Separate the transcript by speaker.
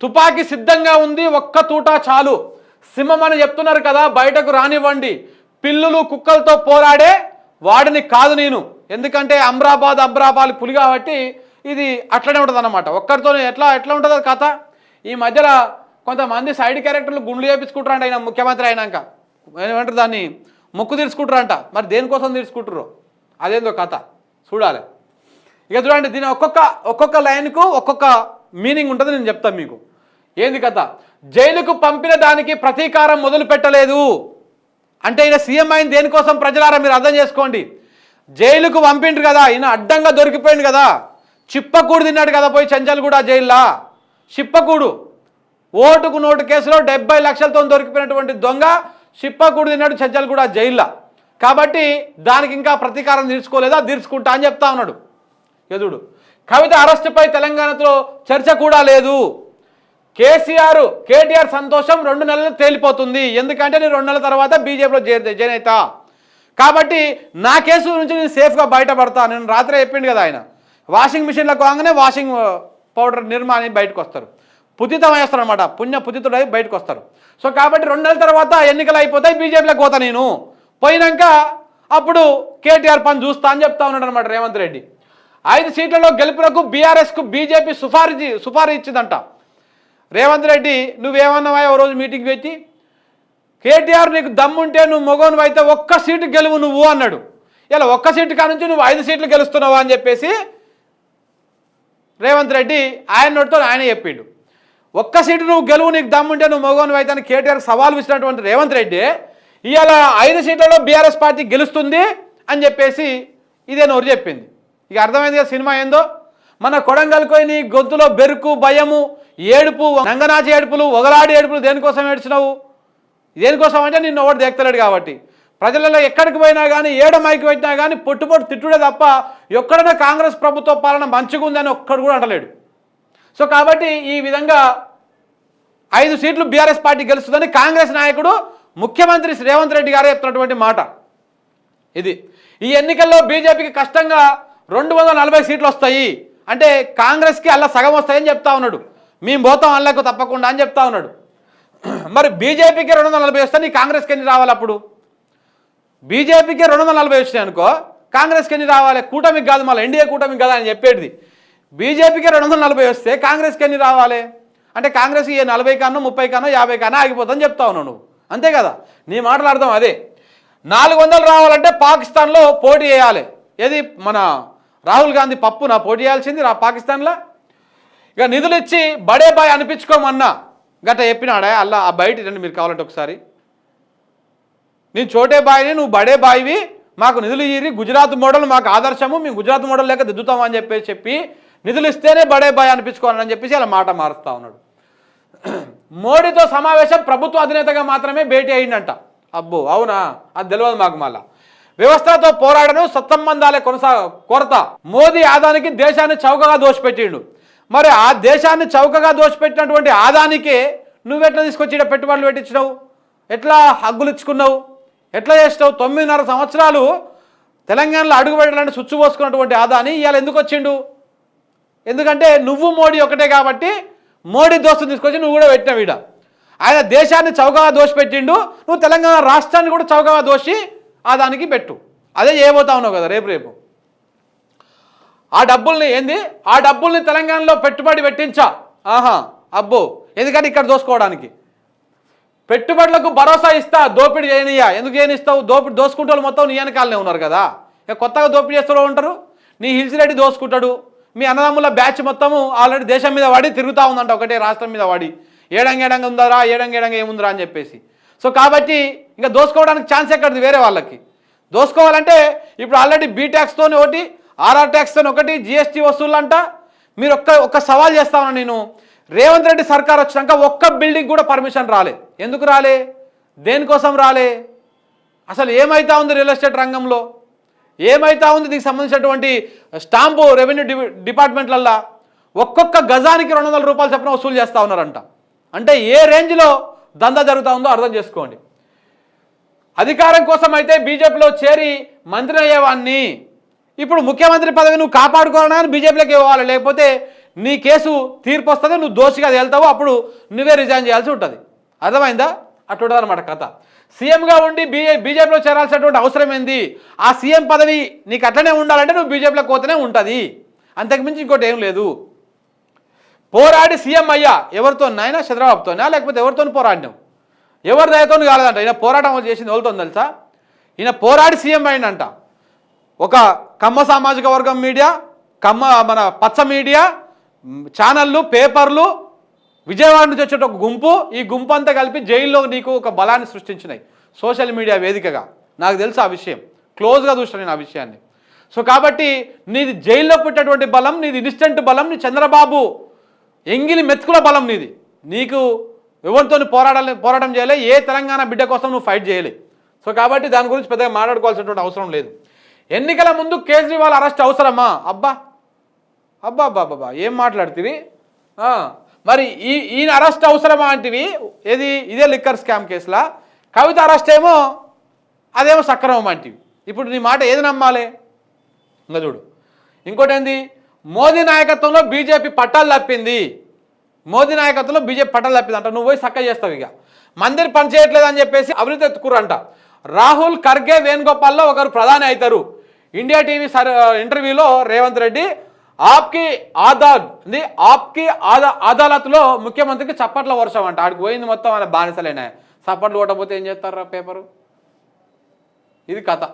Speaker 1: తుపాకీ సిద్ధంగా ఉంది ఒక్క తూట చాలు. సింహం అని చెప్తున్నారు కదా బయటకు రానివ్వండి. పిల్లులు కుక్కలతో పోరాడే వాడిని కాదు నేను. ఎందుకంటే అమ్రాబాద్ అమ్రాబాద్ పులి కాబట్టి ఇది అట్లనే ఉంటుంది అనమాట ఒక్కరితో ఎట్లా ఎట్లా ఉంటుంది అది కథ? ఈ మధ్యలో కొంతమంది సైడ్ క్యారెక్టర్లు గుండ్లు చేపించుకుంటారంట ఆయన ముఖ్యమంత్రి అయినాక. ఏమంటారు దాన్ని? మొక్కు తీర్చుకుంటారంట మరి దేనికోసం తీర్చుకుంటారు అదేందో కథ. చూడాలి. ఇక చూడండి దీని ఒక్కొక్క ఒక్కొక్క లైన్కు ఒక్కొక్క మీనింగ్ ఉంటుంది నేను చెప్తాను మీకు. ఏంది కథ? జైలుకు పంపిన దానికి ప్రతీకారం మొదలు పెట్టలేదు. అంటే ఈయన సీఎం అయిన దేనికోసం ప్రజలారా మీరు అర్థం చేసుకోండి. జైలుకు పంపిండ్రు కదా ఈయన అడ్డంగా దొరికిపోయింది కదా. చిప్పకూడు తిన్నాడు కదా పోయి చెంచల్గూడ జైల్లో. చిప్పకూడు. ఓటుకు నోటు కేసులో డెబ్బై లక్షలతో దొరికిపోయినటువంటి దొంగ చిప్పకూడు తిన్నాడు చెంచల్గూడ జైల్లో. కాబట్టి దానికి ఇంకా ప్రతీకారం తీర్చుకోలేదా? తీర్చుకుంటా అని చెప్తా ఉన్నాడు. యదుడు కవిత అరెస్టుపై తెలంగాణతో చర్చ కూడా లేదు. కేసీఆర్ కేటీఆర్ సంతోషం రెండు నెలలు తేలిపోతుంది. ఎందుకంటే నేను రెండు నెలల తర్వాత బీజేపీలో జే జాయిన్ అవుతా కాబట్టి నా కేసు నుంచి నేను సేఫ్గా బయటపడతా. నేను రాత్రి చెప్పిండు కదా ఆయన. వాషింగ్ మిషన్లకు కాగానే వాషింగ్ పౌడర్ నిర్మాణి బయటకు వస్తారు పుతితం వేస్తారు అనమాట పుణ్య పుతితుడై బయటకు వస్తారు సో కాబట్టి రెండు నెలల తర్వాత ఎన్నికలు అయిపోతాయి బీజేపీలోకి పోతా నేను. పోయినాక అప్పుడు కేటీఆర్ పని చూస్తా అని చెప్తా ఉన్నాడు అనమాట రేవంత్ రెడ్డి. ఐదు సీట్లలో గెలుపులకు బీఆర్ఎస్కు బీజేపీ సుపారీ సుపారీ ఇచ్చిందంట. రేవంత్ రెడ్డి నువ్వేమన్నావా ఓ రోజు మీటింగ్ పెట్టి? కేటీఆర్ నీకు దమ్ముంటే నువ్వు మొగోను అయితే ఒక్క సీటు గెలువు నువ్వు అన్నాడు. ఇలా ఒక్క సీటు కానుంచి నువ్వు ఐదు సీట్లు గెలుస్తున్నావు అని చెప్పేసి రేవంత్ రెడ్డి ఆయన నోటితో ఆయన చెప్పిండు. ఒక్క సీటు నువ్వు గెలువు నీకు దమ్ముంటే నువ్వు మొగోను అయితే అని కేటీఆర్ సవాల్ ఇచ్చినటువంటి రేవంత్ రెడ్డి ఇవాళ ఐదు సీట్లలో బీఆర్ఎస్ పార్టీ గెలుస్తుంది అని చెప్పేసి ఇదే నోరు చెప్పింది. ఇక అర్థమైంది కదా సినిమా ఏందో? మన కొడంగల్కి గొంతులో బెరుకు భయము ఏడుపు నంగనాచి ఏడుపులు ఒగలాడి ఏడుపులు దేనికోసం ఏడ్చినావు? దేనికోసం అంటే నిన్ను ఎవడు దేక్తలేడు కాబట్టి. ప్రజలలో ఎక్కడికి పోయినా కానీ ఏడ మైకి పెట్టినా కానీ పొట్టు పొట్టు తిట్టుడే తప్ప ఎక్కడైనా కాంగ్రెస్ ప్రభుత్వ పాలన మంచిగా ఉందని ఒక్కడు కూడా అంటలేడు. సో కాబట్టి ఈ విధంగా ఐదు సీట్లు బీఆర్ఎస్ పార్టీ గెలుస్తుందని కాంగ్రెస్ నాయకుడు ముఖ్యమంత్రి రేవంత్ రెడ్డి గారు చెప్తున్నటువంటి మాట. ఇది. ఈ ఎన్నికల్లో బీజేపీకి కష్టంగా రెండు వందల నలభై సీట్లు వస్తాయి. అంటే కాంగ్రెస్కి అలా సగం వస్తాయని చెప్తా ఉన్నాడు. మేము పోతాం అల్లకు తప్పకుండా అని చెప్తా ఉన్నాడు. మరి బీజేపీకి రెండు వందల నలభై వస్తే నీ కాంగ్రెస్కి ఎన్ని రావాలి అప్పుడు? బీజేపీకి రెండు వందల నలభై వచ్చినాయి అనుకో కాంగ్రెస్కి ఎన్ని రావాలి? కూటమికి కాదు మళ్ళీ ఎన్డీఏ కూటమికి కాదు అని చెప్పేది బీజేపీకి రెండు వందల నలభై వస్తే కాంగ్రెస్కి ఎన్ని రావాలి? అంటే కాంగ్రెస్ ఏ నలభై కన్నా ముప్పై కన్నా యాభై కన్నా ఆగిపోతుందని చెప్తా ఉన్నావు నువ్వు. అంతే కదా? నీ మాటలు అర్థం అదే. నాలుగు వందలు రావాలంటే పాకిస్తాన్లో పోటీ చేయాలి. ఏది? మన రాహుల్ గాంధీ పప్పున పోటీ చేయాల్సింది రా పాకిస్తాన్లో. ఇక నిధులు ఇచ్చి బడే బాయ్ అనిపించుకోమన్నా. గట్ట చెప్పినాడే? అల్లా ఆ బయట రండి మీరు కావాలంటే ఒకసారి. నేను చోటే బాయిని నువ్వు బడే బాయివి. మాకు నిధులు ఇయ్యి గుజరాత్ మోడల్ మాకు ఆదర్శము మేము గుజరాత్ మోడల్ లేక దిద్దుతాం అని చెప్పేసి చెప్పి నిధులు ఇస్తేనే బడే బాయ్ అనిపించుకోవాలని చెప్పేసి అలా మాట మారుస్తా ఉన్నాడు. మోడీతో సమావేశం ప్రభుత్వ అధినేతగా మాత్రమే భేటీ అయిందంట అబ్బో అవునా? అది తెలియదు మాకు మళ్ళా. వ్యవస్థతో పోరాడను సత్సంబంధాలే కొనసా కొరత. మోదీ ఆదానికి దేశాన్ని చౌకగా దోషపెట్టిండు. మరి ఆ దేశాన్ని చౌకగా దోషపెట్టినటువంటి ఆదానికే నువ్వెట్లా తీసుకొచ్చి ఈడ పెట్టుబడులు పెట్టించినావు? ఎట్లా హగ్గులు ఇచ్చుకున్నావు? ఎట్లా చేసినావు? తొమ్మిదిన్నర సంవత్సరాలు తెలంగాణలో అడుగు పెట్టాలంటే సుచ్చు పోసుకున్నటువంటి ఆదాని ఇవాళ ఎందుకు వచ్చిండు? ఎందుకంటే నువ్వు మోడీ ఒకటే కాబట్టి మోడీ దోస్తు తీసుకొచ్చి నువ్వు కూడా పెట్టినావు ఈడ. ఆయన దేశాన్ని చౌకగా దోషి పెట్టిండు నువ్వు తెలంగాణ రాష్ట్రాన్ని కూడా చౌకగా దోషి ఆ దానికి పెట్టు. అదే చేయబోతా ఉన్నావు కదా రేపు రేపు. ఆ డబ్బుల్ని ఏంది? ఆ డబ్బుల్ని తెలంగాణలో పెట్టుబడి పెట్టించా. ఆహా అబ్బో ఎందుకంటే ఇక్కడ దోసుకోవడానికి? పెట్టుబడులకు భరోసా ఇస్తా దోపిడీ చేయనియా ఎందుకు చేయనిస్తావు? దోపిడి దోసుకుంటే మొత్తం నీ వెనకాలనే ఉన్నారు కదా. ఇక కొత్తగా దోపిడీ చేస్తూ ఉంటారు? నీ హిల్స్ రెడ్డి దోసుకుంటాడు. మీ అన్నదమ్ముల బ్యాచ్ మొత్తము ఆల్రెడీ దేశం మీద వాడి తిరుగుతూ ఉందంట ఒకటే రాష్ట్రం మీద వాడి. ఏడంగేడంగా ఏడంగా ఉందరా? ఏడంగేడంగా ఏడంగా ఏముందిరా అని చెప్పేసి. సో కాబట్టి ఇంకా దోసుకోవడానికి ఛాన్స్ ఎక్కడిది? వేరే వాళ్ళకి. దోసుకోవాలంటే ఇప్పుడు ఆల్రెడీ బీ ట్యాక్స్తో ఒకటి ఆర్ఆర్ ట్యాక్స్తో ఒకటి జిఎస్టీ వసూళ్ళంట. మీరు ఒక్క ఒక్క సవాల్ చేస్తాను నేను. రేవంత్ రెడ్డి సర్కార్ వచ్చినాక ఒక్క బిల్డింగ్ కూడా పర్మిషన్ రాలే. ఎందుకు రాలే? దేనికోసం రాలే? అసలు ఏమైతా ఉంది రియల్ ఎస్టేట్ రంగంలో? ఏమైతా ఉంది దీనికి సంబంధించినటువంటి స్టాంపు రెవెన్యూ డి డిపార్ట్మెంట్లల్లో? ఒక్కొక్క గజానికి రెండు వందల రూపాయలు చొప్పున వసూలు చేస్తూ ఉన్నారంట. అంటే ఏ రేంజ్లో దందా జరుగుతూ ఉందో అర్థం చేసుకోండి. అధికారం కోసం అయితే బీజేపీలో చేరి మంత్రి అయ్యేవాడిని ఇప్పుడు ముఖ్యమంత్రి పదవి నువ్వు కాపాడుకోవాలని బీజేపీలోకి ఇవ్వాలి. లేకపోతే నీ కేసు తీర్పు వస్తుంది నువ్వు దోషిగా వెళ్తావు అప్పుడు నువ్వే రిజైన్ చేయాల్సి ఉంటుంది. అర్థమైందా? అట్లుంటుంది అనమాట కథ. సీఎంగా ఉండి బీజే బీజేపీలో చేరాల్సినటువంటి అవసరం ఏంది? ఆ సీఎం పదవి నీకు అట్లనే ఉండాలంటే నువ్వు బీజేపీలోకి పోతేనే ఉంటుంది. అంతకుమించి ఇంకోటి ఏం లేదు. పోరాడి సీఎం అయ్యా. ఎవరితో నాయన? చంద్రబాబుతోనా? లేకపోతే ఎవరితో పోరాడినావు? ఎవరి దయతో కాలేదంట. ఈయన పోరాటం చేసింది ఎవరితో తెలుసా? ఈయన పోరాడి సీఎం అయిందంట ఒక కమ్మ సామాజిక వర్గం మీడియా కమ్మ మన పచ్చ మీడియా ఛానళ్ళు పేపర్లు విజయవాడ నుంచి వచ్చే ఒక గుంపు ఈ గుంపు అంతా కలిపి జైల్లో నీకు ఒక బలాన్ని సృష్టించినాయి. సోషల్ మీడియా వేదికగా. నాకు తెలుసు ఆ విషయం. క్లోజ్గా చూసాను నేను ఆ విషయాన్ని. సో కాబట్టి నీది జైల్లో పుట్టినటువంటి బలం నీది ఇన్స్టెంట్ బలం నీ చంద్రబాబు ఎంగిలి మెతుకుల బలం నీది. నీకు ఎవరితో పోరాడాలి పోరాటం చేయలే ఏ తెలంగాణ బిడ్డ కోసం నువ్వు ఫైట్ చేయలే. సో కాబట్టి దాని గురించి పెద్దగా మాట్లాడుకోవాల్సినటువంటి అవసరం లేదు. ఎన్నికల ముందు కేజ్రీవాల్ అరెస్ట్ అవసరమా? అబ్బా! అబ్బా అబ్బా అబ్బా ఏం మాట్లాడుతుంది మరి ఈ ఈయన అరెస్ట్ అవసరమా అంటివి? ఏది? ఇదే లిక్కర్ స్కామ్ కేసులా? కవిత అరెస్ట్ ఏమో అదేమో సక్రమం అంటివి. ఇప్పుడు నీ మాట ఏది నమ్మాలి? ఇంకా చూడు. ఇంకోటి ఏంది మోదీ నాయకత్వంలో బీజేపీ పట్టాలు తప్పింది. మోదీ నాయకత్వంలో బీజేపీ పట్టాలు తప్పింది అంట నువ్వు పోయి సక్క చేస్తావు ఇక. మందిర్ పనిచేయట్లేదు అని చెప్పేసి అభివృద్ధి ఎత్తుకురంట రాహుల్ ఖర్గే వేణుగోపాల్లో ఒకరు ప్రధాని అవుతారు. ఇండియా టీవీ సర్ ఇంటర్వ్యూలో రేవంత్ రెడ్డి ఆప్కి ఆదాద్ ఇది ఆప్కి ఆదా అదాలత్లో ముఖ్యమంత్రికి చప్పట్ల వర్షం అంట ఆడికి పోయింది మొత్తం ఆయన బానిసలేనా. చప్పట్లు కొట్టకపోతే ఏం చేస్తారు పేపరు? ఇది కథ.